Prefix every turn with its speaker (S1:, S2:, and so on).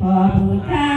S1: พอผู้ชา